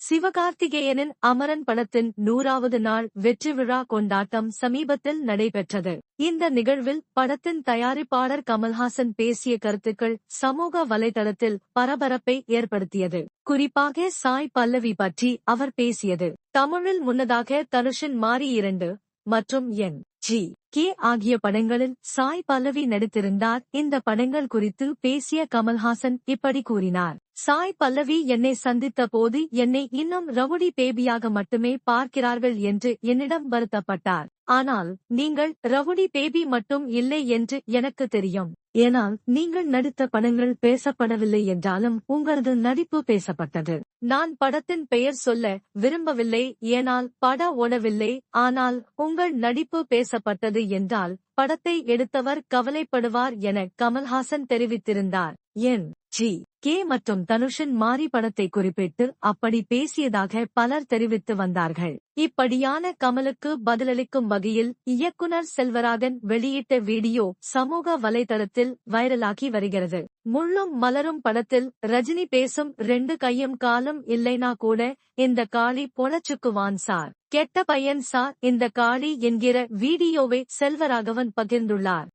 சிவகார்த்திகேயனின் அமரன் படத்தின் நூறாவது நாள் வெற்றி விழா கொண்டாட்டம் சமீபத்தில் நடைபெற்றது. இந்த நிகழ்வில் படத்தின் தயாரிப்பாளர் கமல்ஹாசன் பேசிய கருத்துக்கள் சமூக வலைதளத்தில் பரபரப்பை ஏற்படுத்தியது. குறிப்பாக சாய் பல்லவி பற்றி அவர் பேசியது. தமிழில் முன்னதாக தனுஷின் மாறி இரண்டு மற்றும் என் ஜி. கே ஆகிய படங்களில் சாய் பல்லவி நடித்திருந்தார். இந்த படங்கள் குறித்து பேசிய கமல்ஹாசன் இப்படி கூறினார். சாய் பல்லவி என்னை சந்தித்த போது என்னை இன்னும் ரவுடி பேபியாக மட்டுமே பார்க்கிறார்கள் என்று என்னிடம் வருத்தப்பட்டார். ஆனால் நீங்கள் ரவுடி பேபி மட்டும் இல்லை என்று எனக்கு தெரியும். ஏனால் நீங்கள் நடித்த படங்கள் பேசப்படவில்லை என்றாலும் உங்களது நடிப்பு பேசப்பட்டது. நான் படத்தின் பெயர் சொல்ல விரும்பவில்லை. ஏனால் பட ஓடவில்லை. ஆனால் உங்கள் நடிப்பு பேசப்பட்டது என்றால் படத்தை எடுத்தவர் கவலைப்படுவார் என கமல்ஹாசன் தெரிவித்திருந்தார். என். ஜி. கே. மற்றும் தனுஷின் மாறி படத்தை குறிப்பிட்டு அப்படி பேசியதாக பலர் தெரிவித்து வந்தார்கள். இப்படியான கமலுக்கு பதிலளிக்கும் வகையில் இயக்குனர் செல்வராகன் வெளியிட்ட வீடியோ சமூக வலைதளத்தில் வைரலாகி வருகிறது. முள்ளும் மலரும் படத்தில் ரஜினி பேசும் ரெண்டு கையும் காலும் இல்லைனா கூட இந்த காளி பொழச்சுக்குவான் சார். கெட்ட பையன் சார் இந்த காளி என்கிற வீடியோவை செல்வராகவன் பகிர்ந்துள்ளார்.